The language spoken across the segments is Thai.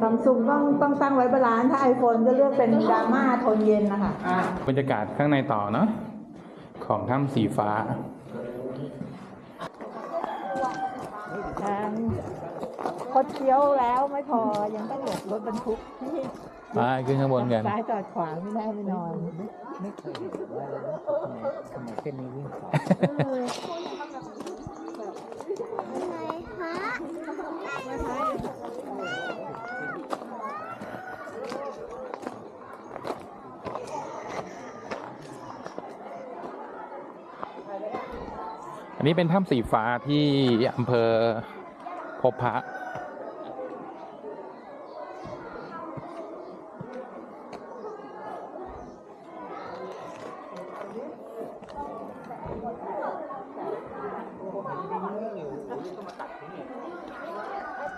ซัมซุงต้องต้องตั้งไว้บาลานซ์ถ้าไอโฟนก็เลือกเป็นดราม่าโทนเย็นนะคะบรรยากาศข้างในต่อเนาะของถ้ำสีฟ้าคดเคี้ยวแล้วไม่พอยังต้องหลบรถบรรทุกที่ไปขึ้นข้างบนกัน ซ้ายจอดขวาไม่ได้ไม่นอน ไม่เคยเห็นว่าเลยนะทำไมเส้นนี้วิ่งขวา นนี้เป็นถ้ำสีฟ้าที่อำเภอพบพระ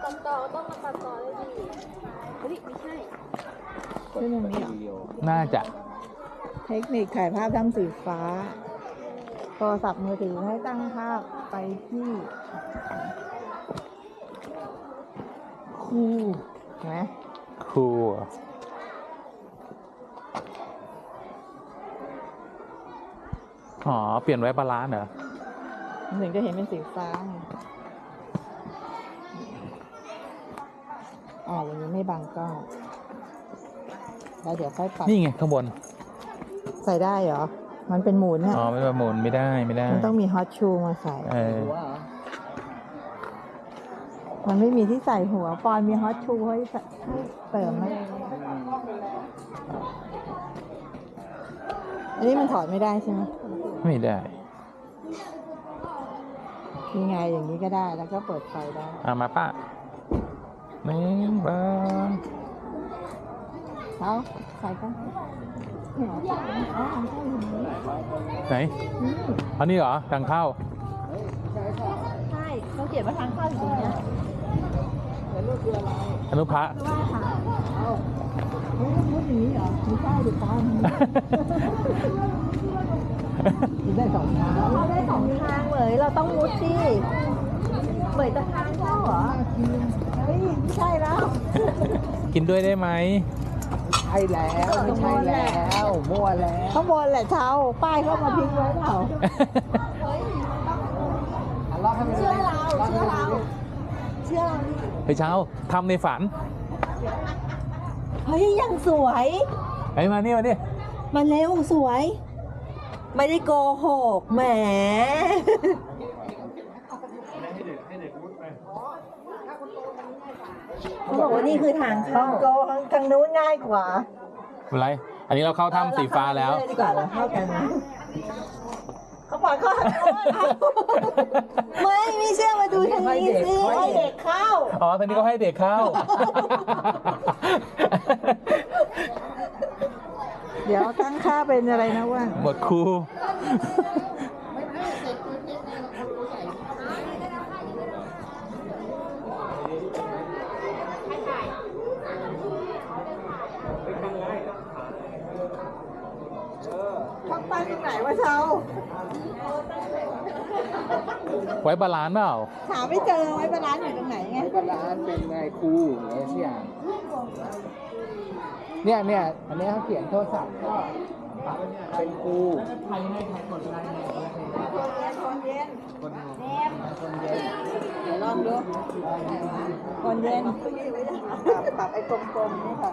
ตัดต่อต้องมาตัดต่อเลยดิเฮ้ยไม่ใช่ขึ้นตรงนี้เหรอวิดีโอน่าจะ เทคนิคถ่ายภาพทำสีฟ้า โทรศัพท์มือถือให้ตั้งภาพไปที่คู่เห็นไหมคูลอ๋อ เปลี่ยนไว้บาลานซ์เหรอมันถึงจะเห็นเป็นสีฟ้าไงอ่าอย่างนี้ไม่บังกล้องแล้วเดี๋ยวค่อยปรับนี่ไงข้างบน ใส่ได้เหรอ มันเป็นหมุนอะอ๋อไม่ประมูลไม่ได้ไม่ได้ มันต้องมีฮอตชูมาใส่เออว่ามันไม่มีที่ใส่หัวปอนมีฮอตชูให้ใส่ให้เติมไหมอันนี้มันถอดไม่ได้ใช่ไหมไม่ได้ยังไงอย่างนี้ก็ได้แล้วก็เปิดไฟได้ เอามาป้าหนึ่งบางเอาใส่กันเนี่ยอ๋อของใช่อย่างนี้ ไหนนี่อันนี้เหรอทางเข้า ใช่เขาเขียนว่าทางเข้าอยู่ตรงเนี้ยอนุพระคือว่าค่ะเอาเฮ้ยมุดอย่างนี้เหรอไม่ใช่ดิปอนได้สองทางเราได้สองทางเลย เราต้องมุดสิเหมยจะทางเข้าเหรอ เฮ้ย ไม่ใช่แล้ว กินด้วยได้ไหม ใช่แล้วไม่ใช่แล้วมั่วแล้วข้างบนแหละเช้าป้ายเข้ามาทิ้งไว้เปล่าอะรอบให้มันเชื่อเราเชื่อเราเชื่อเราดิไปเช้าทำในฝันเฮ้ยยังสวยไอ้ยมานี่มานี่มันเร็วสวย ไม่ได้โกหกแหม เขาบอกว่านี่คือทางเข้าโกทางนู้นง่ายกว่าอะไร อันนี้เราเข้าถ้ำสีฟ้าแล้ว เอดีกว่าเราเข้ากันนะเขาบอกเขาทางโน้นเอาไม่ไม่เชื่อมาดูทางนี้สิให้เด็กเข้าอ๋อตอนนี้ก็ให้เด็กเข้า เดี๋ยวตั้งค่าเป็นอะไรนะว่านหมดครู ต้องตั้งตรงไหน วะเช้าไว้บาลานซ์เปล่าหาไม่เจอไว้บาลานซ์อยู่ตรงไหนไงบาลานซ์เป็นไงครูอย่างเงี้ยสิอย่างเนี่ยเนี่ยอันเนี้ยเขาเขียนโทรศัพท์ก็ปรับเป็นครูใครให้ใครกดไลน์เนี่ยคนเย็นคนคนเย็นเดี๋ยวลองดูคนเย็นปรับปรับไอ้กลมๆนี่ค่ะ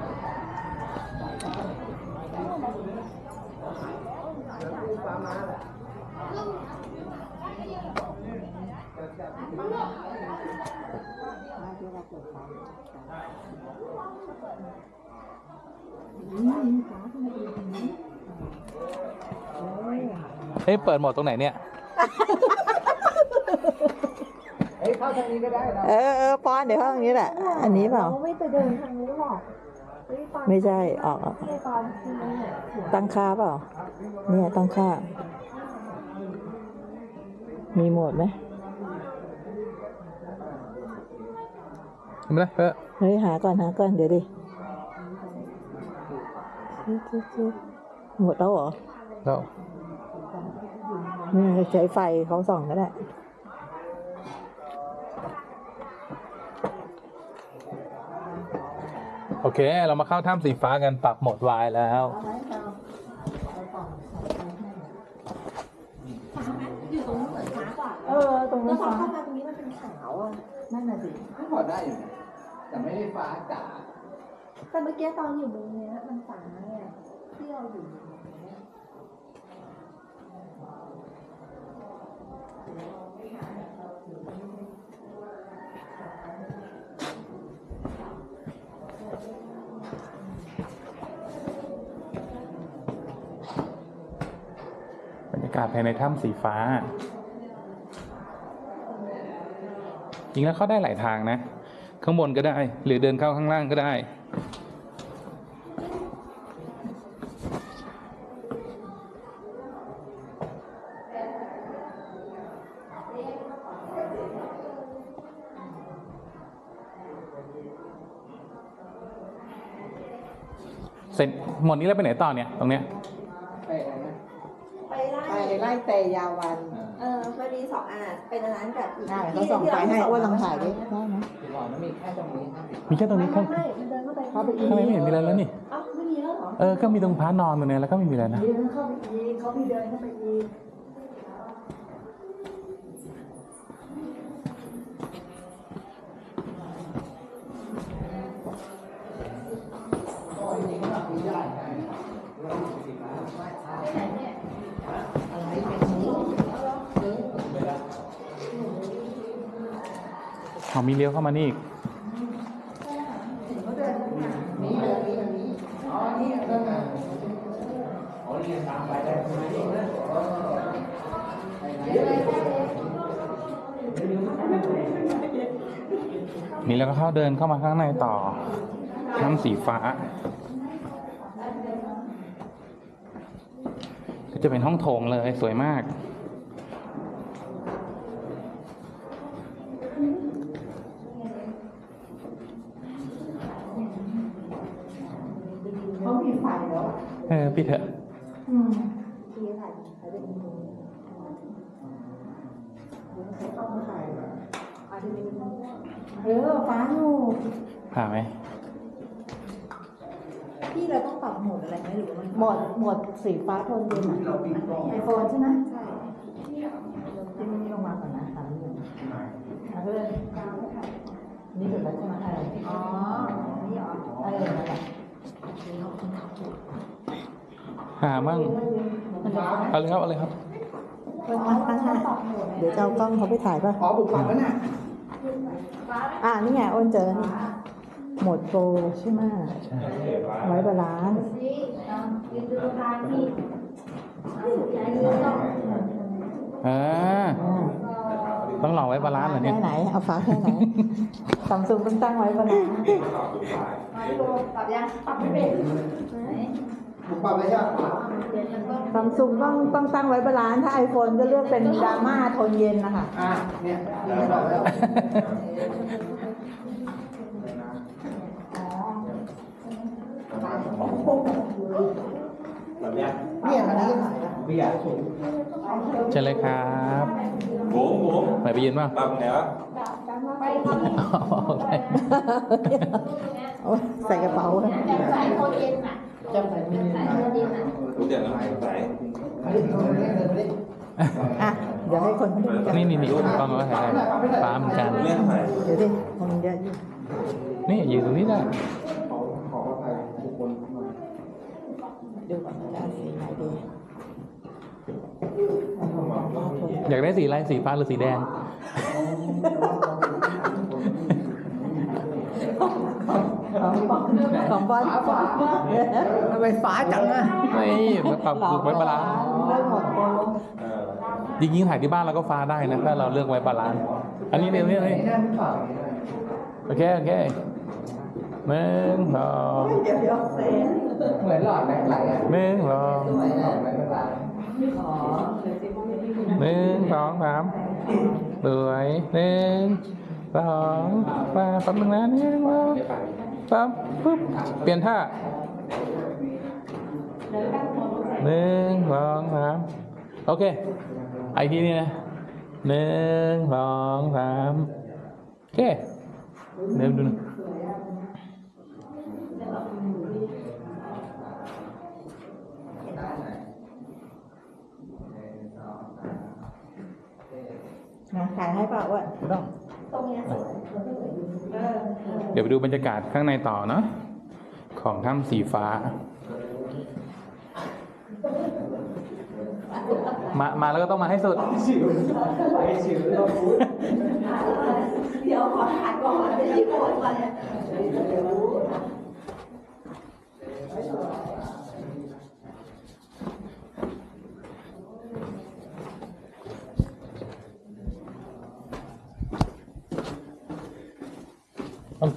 เฮ้ยเปิดหมดตรงไหนเนี่ยเฮ้ยเข้าทางนี้ก็ได้นะเออเออป้อนเดี๋ยวเข้าตรงนี้แหละ อันนี้เปล่า ไม่ไปเดินทางนู้หรอก ไม่ใช่ออกออกตั้งค่าเปล่า เนี่ยตั้งค่า มีโหมดไหมไม่เป็นไรเออเฮ้ยหาก่อนหาก่อนเดี๋ยวดิจิ๊ดจิ๊ดจิ๊ดหมดแล้วเหรอแล้วนี่ใช้ไฟเขาส่องก็ได้ โอ เค เรามาเข้าถ้ำสีฟ้ากันปรับโหมดวายแล้ว อยู่ตรงนู้นเหมือนฟ้ากว่าเออ ตรงแล้นี้วพอฟ้าเข้ามาตรงนี้มันเป็นขาวอะ นั่นน่ะสิ ก็พอได้อยู่นะแต่ไม่ได้ฟ้าจ๋าแต่เมื่อกี้ตอนอยู่มุมเนี้ยมันฟ้าเนี่ยที่เราอยู่บรรยาศภายในถ้ำสีฟ้า จริงแล้วเข้าได้หลายทางนะ ข้างบนก็ได้ หรือเดินเข้าข้างล่างก็ได้ เสร็จหมดนี้แล้วไปไหนต่อเนี่ย ตรงเนี้ย ไปอะไรนะ ไป ไล่ไปไล่เตยาวันเออมันมีสองอันเป็นอันนั้นกับอีกได้เขาส่องไฟให้อ้วนลองถ่ายดิได้ไหมที่บอกนะมีแค่ตรงนี้ห้าสิบมีแค่ตรงนี้ข้างไม่มันเดินเข้าไปเข้าไปอีกข้างในไม่เห็นมีอะไรแล้วนี่ เอ้าไม่มีแล้วเหรอเออ ก็มีตรงพระนอนตรงเนี้ยแล้วก็ไม่มีอะไรนะ เดินเข้าไปอีกเขาพี่เดินเข้าไปอีก เขามีเลี้ยวเข้ามานี่อีกนี่แล้วก็เข้าเดินเข้ามาข้างในต่อน้ำสีฟ้า ก็จะเป็นห้องโถงเลยสวยมาก เขามีไฟแล้วอะ เออพี่เถอะอืมทีถ่ายถ่ายเป็นมุมต้องถ่ายอาจจะเป็นมุมเออฟ้าอยู่ผ่าไหมพี่เราต้องปรับโหมดอะไรไหมหรือว่ามันหมดหมดสีฟ้าโทนเย็นไอโฟนใช่ไหมใช่ที่นี่ลงมาก่อนนะสามหนึ่งอะเพื่อนนี่เสร็จแล้วใช่ไหมเอออ๋อนี่เหรอเออนั่นแหละ หามั่งเอาเลยครับเอาเลยครับเพื่อนมาตั้งค่ะเดี๋ยวจะเอากล้องเขาไปถ่ายป่ะ อ๋อบุกปักแล้วน่ะอ่านี่ไงอ้นเจอนี่หมดโปรใช่ไหมไว้บาลานซ์นี่ยืนดูทางนี่ย้ายมือต้องอ่าอ่าต้องลองไว้บาลานซ์เหรอเนี่ย แค่ไหน เอาฟ้าแค่ไหนซัมซุงต้องตั้งไว้บาลานซ์มาดูปรับยังปรับไม่เป็น ไหนบุกปักเลยใช่ไหมเดี๋ยวมันก็ซัมซุงต้องต้องตั้งไว้บาลานซ์ถ้าไอโฟนจะเลือกเป็นดราม่าโทนเย็นนะคะอะเนี่ยนี่บอกแล้วเนี่ยอันนี้ก็ถ่ายแล้วไม่อยากสูงเชิญเลยครับหมูหมูไหนไปยืนบ้างปรับไหนวะไปทำโอเคโอ้ยใส่กระเป๋าเลยแต่ใส่โคเย็นอะ จำใส่ไม่ได้ใส่โคเย็นอะรู้จักแล้วใส่อันนี้ตรงนี้เดินไปดิอะเดี๋ยวให้คนเขาดูกันนี่นี่นี่กล้องก็ถ่ายได้ฟ้าเหมือนกันเล่นใส่เดี๋ยวดิคนเยอะอยู่นี่ยืนตรงนี้ได้ขอขอถ่ายบุคคลหน่อยดูก่อนว่าจะเอาสีไหนดีอยากได้สีอะไรสีฟ้าหรือสีแดง ของของบอลทำไมฟ้าจังอะนี่มาปรับไว้บาลานซ์เรื่องหมดโปรเออจริงๆถ่ายที่บ้านเราก็ฟ้าได้นะถ้าเราเลือกไว้บาลานซ์อันนี้เนี่ยนี่นี่นี่นั่นฝากโอเคโอเคไหนหนึ่งสองเดี๋ยวเดี๋ยวเซนเหมือนหลอดแม็กไหลอะหนึ่งสองไม่เป็นไรอ๋อหนึ่งสองสามสวยหนึ่งสองมาแป๊บนึงนะหนึ่งส องสามปุ๊บเปลี่ยนท่าหนึ่งสองสามโอเคไอกทีนี้นะหนึ่งสองสามโอเคเดี๋ยวดูหนะนะถ่ายให้เปล่าอ้วนไม่ต้อง เดี๋ยวไปดูบรรยากาศข้างในต่อเนาะของถ้ำสีฟ้า มา มาแล้วก็ต้องมาให้สุด เดี๋ยวขอถ่ายก่อนไม่ได้โกรธวันต้อง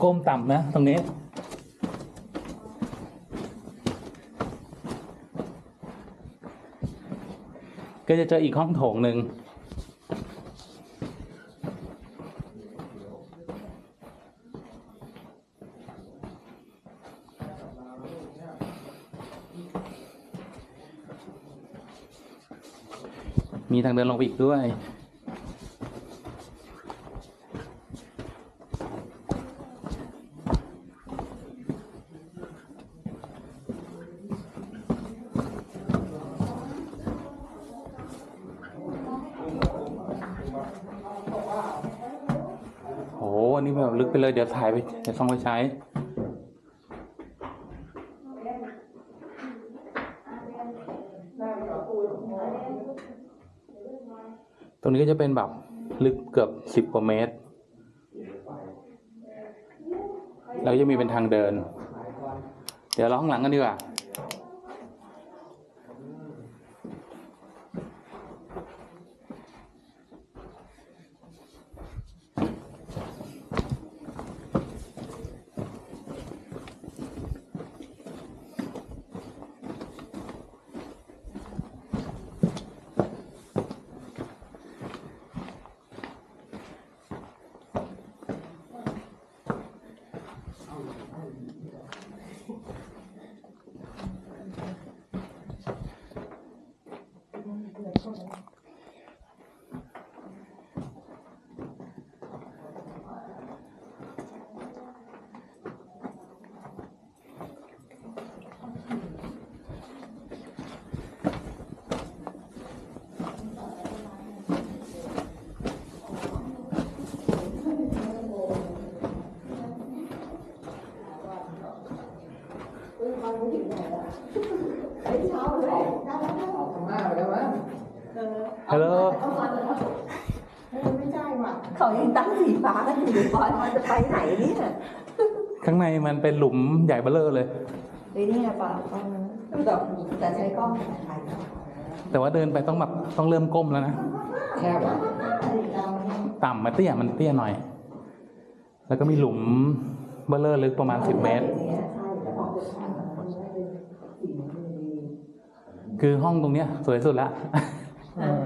ก้มต่ำนะ ตรงนี้ ก็จะเจออีกห้องโถงหนึ่งมีทางเดินลงไปอีกด้วย โอ้อันนี้แบบลึก ไปเลยเดี๋ยวถ่ายไปเดี๋ยวส่งไปใช้ตรงนี้ก็จะเป็นแบบลึกเกือบสิบกว่าเมตร แล้วจะมีเป็นทางเดิน เดี๋ยวเราข้างหลังกันดีกว่าไปแล้วมั้ง ฮัลโหล ไม่ใช่ว่ะเขายังตั้ง สีฟ้ากันอยู่บอยมันจะไปไหนเนี่ยข้างในมันเป็นหลุมใหญ่เบ้อเร่อเลยไอ้นี่เปล่าแต่แต่ใช้กล้องถ่ายแต่ว่าเดินไปต้องแบบต้องเริ่มก้มแล้วนะแคบอะต่ำมาเตี้ยมันเตี้ยหน่อย แล้วก็มีหลุมเบลเลอร์ลึกประมาณสิบเมตร คือห้องตรงเนี้ยสวยสุดละ เออ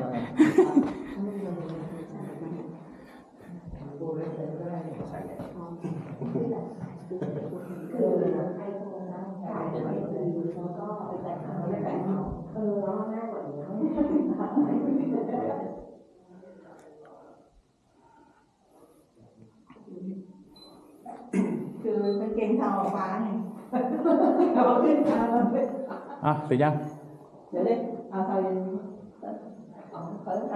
คือกางเกงเทาฟ้าไงเราขึ้นมาแล้ว อะเสร็จยังเดี๋ยวเด็กเอาเทายังอ๋อเขาจะ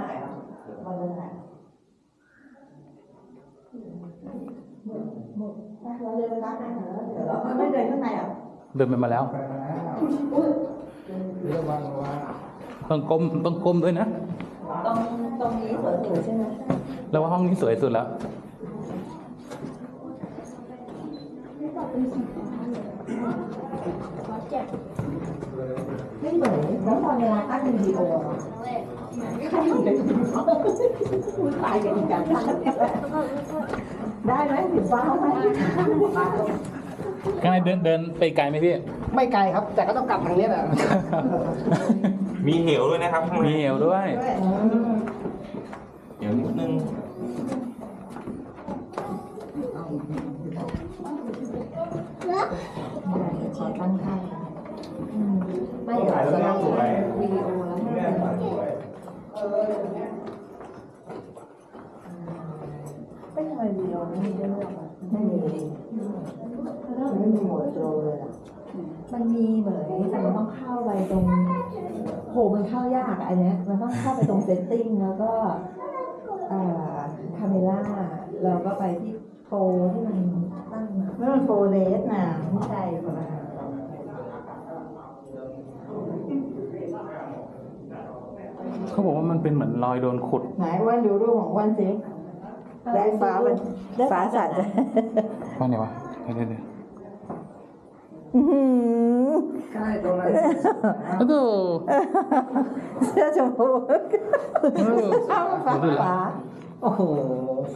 แล้วเดี๋ยวเราไม่เดินข้างในอะเดินไปมาแล้วไปมาแล้วระวังระวังต้องก้มต้องก้มด้วยนะตรงตรงนี้สวยๆใช่ไหมแล้วว่าห้องนี้สวยสุดแล้วไม่เหมือนแล้วตอนเวลาตั้งวิดีโออะใครอยู่ในวิดีโอพูดตายกันอีกกันได้ไหมถึงฟ้าไหมข้างในเดินเดินไปไกลไหมพี่ไม่ไกลครับ แต่ก็ต้องกลับทางเนี้ยแหละมีเหวด้วยนะครับข้างในมีเหวด้วยเหวนิดนึงขอตั้งค่า ไม่ถ่ายแล้วน่าสวยวิดีโอแล้วแม่ถ่ายสวยไม่ทำไมวิดีโอไม่มีเรื่องอะไม่มีไม่มีหมดโปรเลยอะมันมีเหมือนแต่มันต้องเข้าไปตรงโหมันเข้ายากอะอันเนี้ยมันต้องเข้าไปตรงเซตติ้งแล้วก็อ่าคาเมล่าแล้วก็ไปที่โปรที่มันตั้งมาไม่มันโปรเลสนะไม่ใช่คนละ เขาบอกว่ามันเป็นเหมือนรอยโดนขุด ไหนวันดูรูปของวันสิได้ฟ้ามันฟ้าสัตว์ว่าไงวะเดี๋ยวเดี๋ยวเดี๋ยวใช่ตรงนั้นโอ้โหเสื้อชมพูเออฟ้าฟ้าฟ้าโอ้โห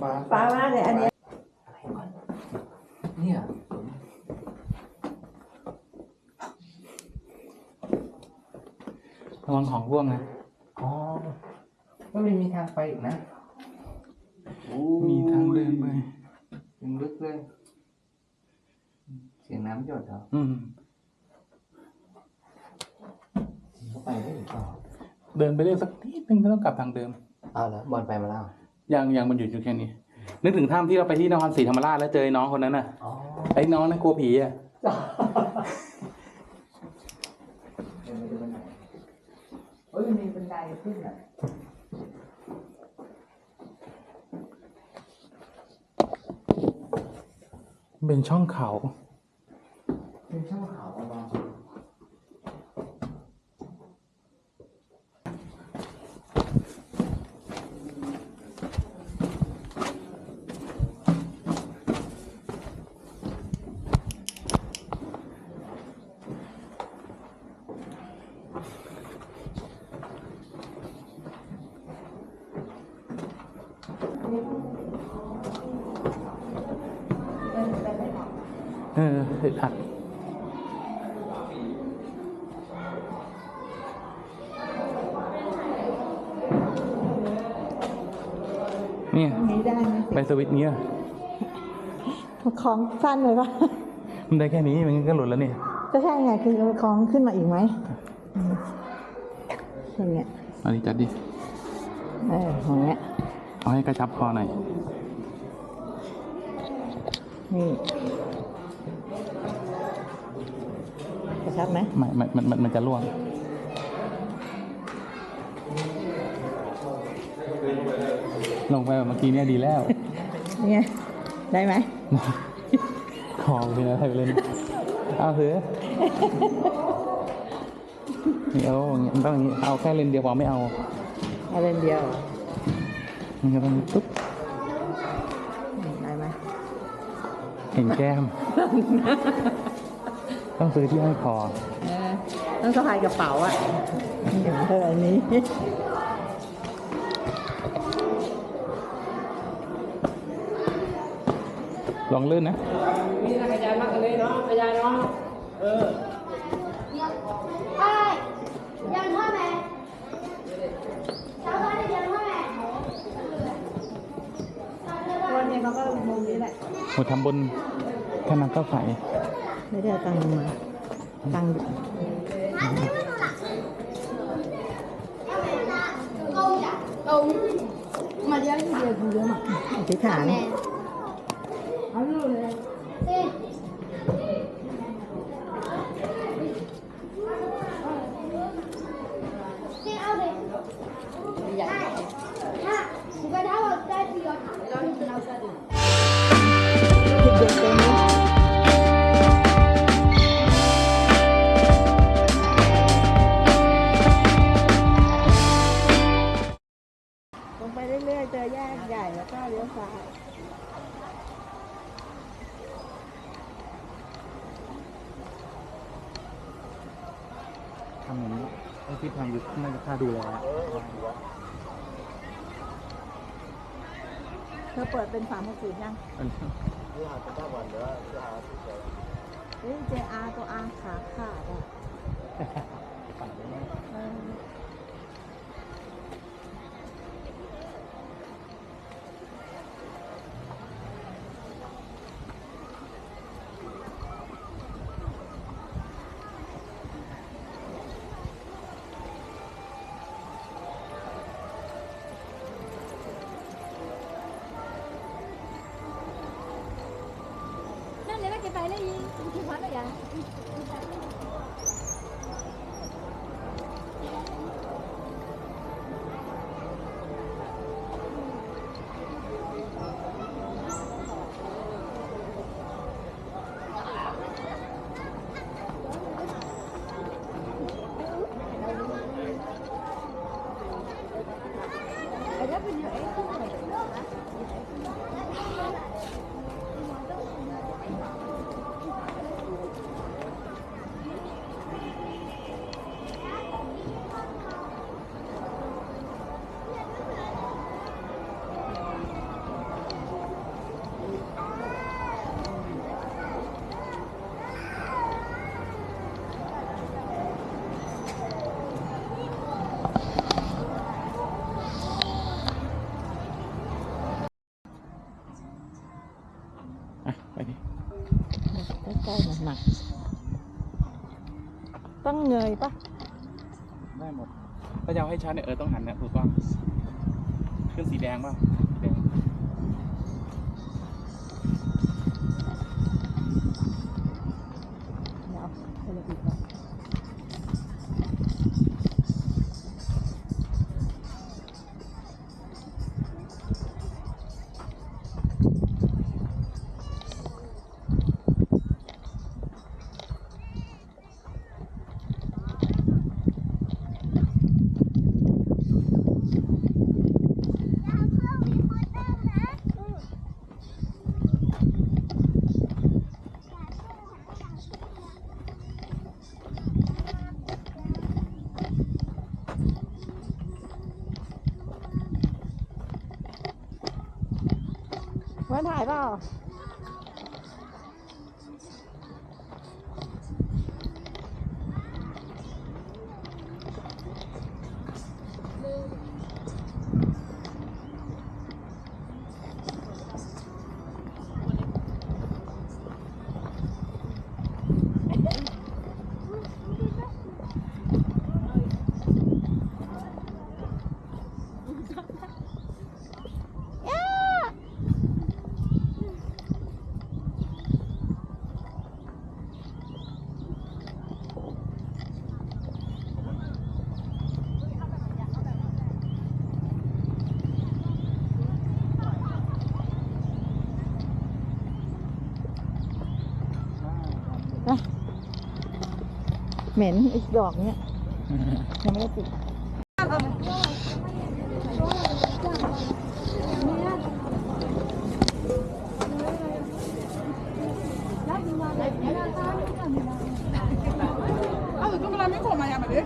ฟ้าฟ้ามากเลยอันเนี้ยเนี่ยระวังของร่วงนะ อ๋อก็มันมีทางไปอีกนะโอ้มีทางเดินไปยังลึกเลย เสียงน้ำหยดเหรออืมเขาไปได้หรือเปล่าเดินไปเรื่อยสักนิดนึงก็ต้องกลับทางเดิมเอาแล้วบอลไปมาแล้วยังยังมันหยุดอยู่แค่นี้ นึกถึงถ้ำที่เราไปที่นครศรีธรรมราชแล้วเจอไอ้น้องคนนั้นน่ะอ๋อไอ้น้องนั่นกลัวผีอะ โอ้ยมันมีบันได ขึ้นอะเป็นช่องเขา เป็นช่องเขาอะบอล เอออึดอัดเนี่ยนี้ได้ไหมไปสวิตช์เนี้ยของสั้นเลยปะมันได้แค่นี้มันก็หลุดแล้วนี่ก็ใช่ไงคือของขึ้นมาอีกไหมอืมอย่างเงี้ยอันนี้จัดดิเออของเงี้ยเอาให้กระชับคอหน่อยนี่ กระชับไหมไม่มันมันมันมันจะร่วง ลงไปแบบเมื่อกี้เนี่ยดีแล้ว นี่ไงได้ไหมคอไปแล้วใครไปเล่นเอาเถอะนี่เอาอย่างงี้มันต้องอย่างนี้เอาแค่เลนเดียวพอไม่เอาเอาเลนเดียวมันก็ต้องตุ๊บได้ไหม เห็นแก้ม ต้องซื้อที่ให้คอเออต้องสะพายกระเป๋าอะอย่างเธออันนี้ ลองลื่นนะ Ai? Dân thôi mẹ. Sao con đi dân thôi mẹ? วันนี้เขาก็มุมนี้แหละหมดทำบนแค่นั้นก็ใส่ไม่ได้เอาตังค์มาตังค์ Công dạ. Công. Mà đi ăn gì cũng 那个当ได้เอ น่าดูแลเธอเปิดเป็นสามหกศูนย์ยังอันนี้รฮ้ยเจอาตัวอาขาขาดอะปั่นไปเนี่ยเอาตัว่าแกไปแล้วยิงที่วัดอะไรอย่างอ่ หนัก ต้องเงยปะได้หมด ถ้าจะเอาให้ชัดเนี่ยเออต้องหันเนี่ยถูกต้อง ขึ้นสีแดงป่ะ เหม็นอีกดอกเนี้ยยังไม่ได้ติดเอาตุ๊กำลังไม่ขอมาอย่างแบบนี้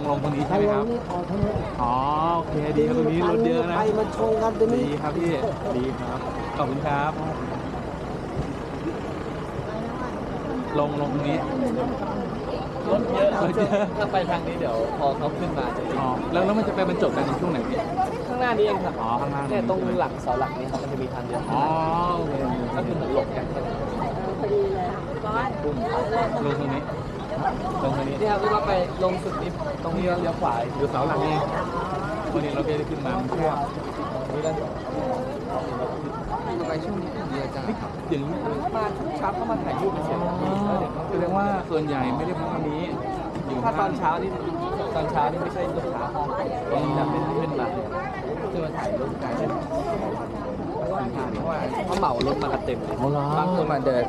งทางลงลงตรงนี้ใช่ไหมครับอ๋อโอเคดีครับตรงนี้รถเยอะนะ ไปมันชงกันตรงดีนี้ครับพี่ ดีครับ ขอบคุณครับ ลงลงตรงนี้ รถเยอะรถเยอะ ถ้าไปทางนี้เดี๋ยวพอเขาขึ้นมาจะอ๋อ แล้วแล้วมันจะไปบรรจบกันในช่วงไหนพี่ ข้างหน้านี้เองครับอ๋อข้างล่างเนี่ยตรงหลักเสาหลักนี้ครับมันจะมีทางเดียวอ๋อโอเคก็คือเหมือนหลบกันลงตรงนี้ลง ตรงนี้เนี่ยครับที่ว่าไปลงสุดนี้ตรงนี้แล้วเลี้ยวขวาอยู่เสาหลักนี่วันนี้เราก็ได้ขึ้นมามันแคบนี่แล้ไปช่วงนี้เยอะจังนี่อย่างนี้มาทุกเช้าเข้ามาถ่ายรูปเฉยอ๋อแสดงว่าส่วนใหญ่ไม่ได้พักวันนี้อยู่ถ้าตอนเช้านี่ตอนเช้านี่ไม่ใช่ลูกค้าห้องจะเป็นขึ้นมาขึ้นมาถ่ายรูปกันเพราะว่าเขาเหมารถมากันเต็มเลยบางคนมาเดิน